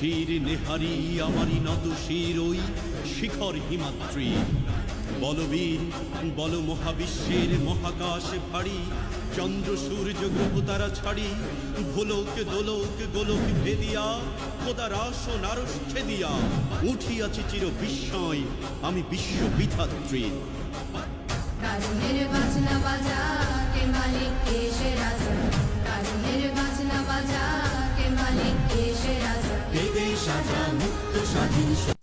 শির নেহারি, আমারি নত শির ওই শিখর হিমাত্রী বলবীর, বল মহাবিশ্বের মহাকাশ ভারী, চন্দ্র, সূর্য, গ্রহ তারা ছাড়ি, ভোলক, দোলক, গোলক ভেদিয়া খোদার আসন আরস ছেদিয়া, উঠিয়াছি চির বিস্ময়, আমি বিশ্ব বিধাত্রী 他们都说你是